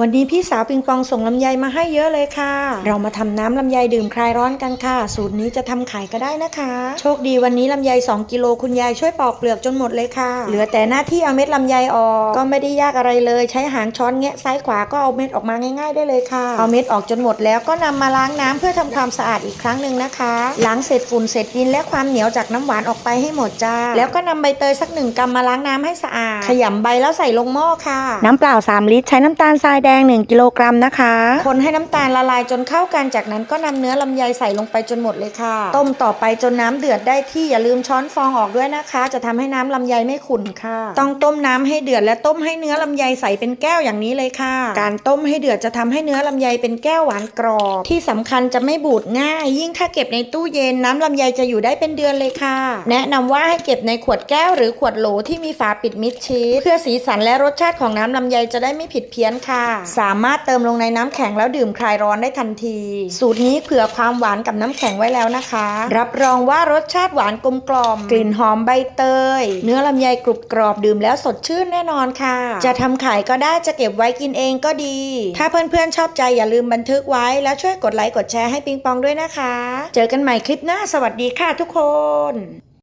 วันนี้พี่สาวปิงปองส่งลำไยมาให้เยอะเลยค่ะ เรามาทำน้ำลำไยดื่มคลายร้อนกันค่ะ สูตรนี้จะทำขายก็ได้นะคะ โชคดีวันนี้ลำไย 2 กิโลคุณยายช่วยปอกเปลือกจนหมดเลยค่ะ เหลือแต่หน้าที่เอาเม็ดลำไยออก ก็ไม่ได้ยากอะไรเลย ใช้หางช้อนแงะซ้ายขวาก็เอาเม็ดออกมาง่าย ๆ ได้เลยค่ะ เอาเม็ดออกจนหมดแล้วก็นำมาล้างน้ำเพื่อทำความสะอาดอีกครั้งหนึ่งนะคะล้างเศษฝุ่นเศษดินและความเหนียวจากน้ำหวานออกไปให้หมดจ้า แล้วก็นำใบเตยสักหนึ่งกำมาล้างน้ำให้สะอาดขยำใบแล้วใส่ลงหม้อค่ะ น้ำเปล่า 3 ลิตร ใช้น้ำตาลทรายแดง 1 กิโลกรัมนะคะ คนให้น้ำตาลละลายจนเข้ากันจากนั้นก็นำเนื้อลำไยใส่ลงไปจนหมดเลยค่ะ ต้มต่อไปจนน้ำเดือดได้ที่อย่าลืมช้อนฟองออกด้วยนะคะ จะทำให้น้ำลำไยไม่ขุ่นค่ะ ต้องต้มน้ำให้เดือดและต้มให้เนื้อลำไยใสเป็นแก้วอย่างนี้เลยค่ะ การต้มให้เดือดจะทำให้เนื้อลำไยเป็นแก้วหวานกรอบที่สำคัญจะไม่บูดง่าย ยิ่งถ้าเก็บในตู้เย็นน้ำลำไยจะอยู่ได้เป็นเดือนเลยค่ะ แนะนำว่าให้เก็บในขวดแก้วหรือขวดโหลที่มีฝาปิดมิดชิดเพื่อสีสันและรสชาติของน้ำลำไยจะได้ไม่ผิดเพี้ยนค่ะ สามารถเติมลงในน้ำแข็งแล้วดื่มคลายร้อนได้ทันที สูตรนี้เผื่อความหวานกับน้ำแข็งไว้แล้วนะคะ รับรองว่ารสชาติหวานกลมกล่อม กลิ่นหอมใบเตย เนื้อลำไยกรุบกรอบดื่มแล้วสดชื่นแน่นอนค่ะ จะทำขายก็ได้จะเก็บไว้กินเองก็ดี ถ้าเพื่อนๆชอบใจอย่าลืมบันทึกไว้แล้วช่วยกดไลค์กดแชร์ให้ปิงปองด้วยนะคะ เจอกันใหม่คลิปหน้าสวัสดีค่ะทุกคน